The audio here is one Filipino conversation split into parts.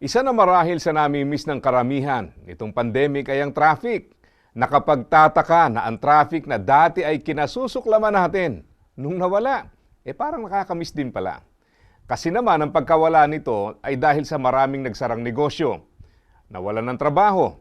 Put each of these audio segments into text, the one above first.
Isa na marahil sa namimiss ng karamihan nitong pandemic ay ang traffic. Nakapagtataka na ang traffic na dati ay kinasusuklaman natin nung nawala, eh parang nakakamiss din pala. Kasi naman ang pagkawala nito ay dahil sa maraming nagsarang negosyo, nawalan ng trabaho,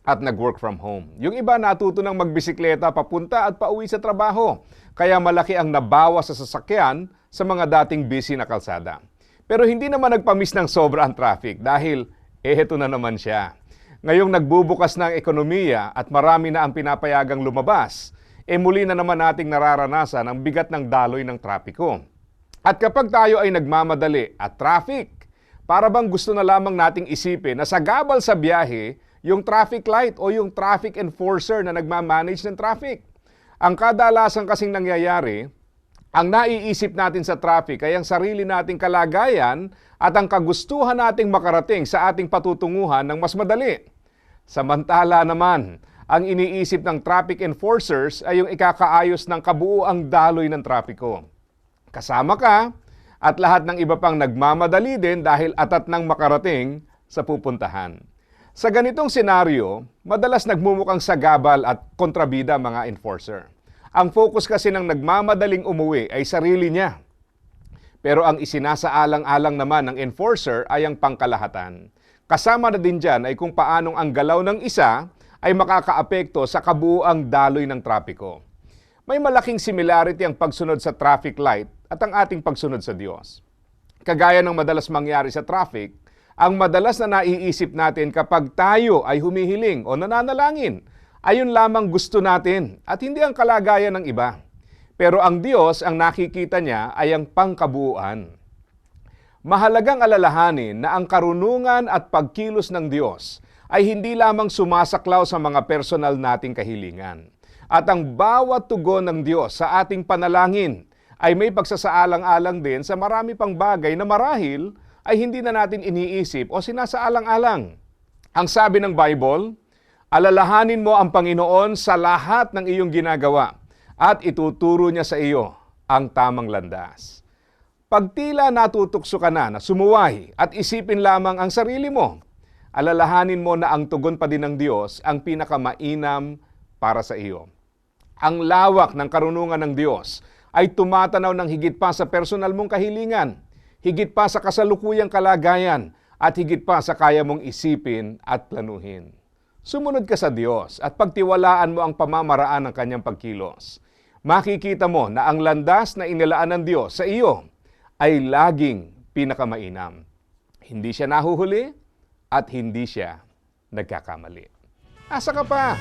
at nag-work from home. Yung iba natuto ng magbisikleta papunta at pauwi sa trabaho, kaya malaki ang nabawas sa sasakyan sa mga dating busy na kalsada. Pero hindi naman nagpamiss ng sobra ang traffic dahil eh heto na naman siya. Ngayong nagbubukas na ang ekonomiya at marami na ang pinapayagang lumabas, eh muli na naman nating nararanasan ang bigat ng daloy ng trapiko. At kapag tayo ay nagmamadali at traffic, para bang gusto na lamang nating isipin na sa gabal sa biyahe, yung traffic light o yung traffic enforcer na nagmamanage ng traffic. Ang kadalasan kasing nangyayari, ang naiisip natin sa traffic ay ang sarili nating kalagayan at ang kagustuhan nating makarating sa ating patutunguhan ng mas madali. Samantala naman, ang iniisip ng traffic enforcers ay yung ikakaayos ng kabuuang daloy ng trapiko. Kasama ka at lahat ng iba pang nagmamadali din dahil atat nang makarating sa pupuntahan. Sa ganitong senaryo, madalas nagmumukhang sagabal at kontrabida mga enforcer. Ang focus kasi ng nagmamadaling umuwi ay sarili niya. Pero ang isinasaalang-alang naman ng enforcer ay ang pangkalahatan. Kasama na din dyan ay kung paanong ang galaw ng isa ay makakaapekto sa kabuuang daloy ng trapiko. May malaking similarity ang pagsunod sa traffic light at ang ating pagsunod sa Diyos. Kagaya ng madalas mangyari sa traffic, ang madalas na naiisip natin kapag tayo ay humihiling o nananalangin, ayun lamang gusto natin at hindi ang kalagayan ng iba. Pero ang Diyos, ang nakikita niya ay ang pangkabuuan. Mahalagang alalahanin na ang karunungan at pagkilos ng Diyos ay hindi lamang sumasaklaw sa mga personal nating kahilingan. At ang bawat tugon ng Diyos sa ating panalangin ay may pagsasaalang-alang din sa marami pang bagay na marahil ay hindi na natin iniisip o sinasaalang-alang. Ang sabi ng Bible, alalahanin mo ang Panginoon sa lahat ng iyong ginagawa at ituturo niya sa iyo ang tamang landas. Pag tila natutukso ka na na sumuway at isipin lamang ang sarili mo, alalahanin mo na ang tugon pa din ng Diyos ang pinakamainam para sa iyo. Ang lawak ng karunungan ng Diyos ay tumatanaw ng higit pa sa personal mong kahilingan higit pa sa kasalukuyang kalagayan at higit pa sa kaya mong isipin at planuhin. Sumunod ka sa Diyos at pagtiwalaan mo ang pamamaraan ng kanyang pagkilos. Makikita mo na ang landas na inilaan ng Diyos sa iyo ay laging pinakamainam. Hindi siya nahuhuli at hindi siya nagkakamali. Asa ka pa?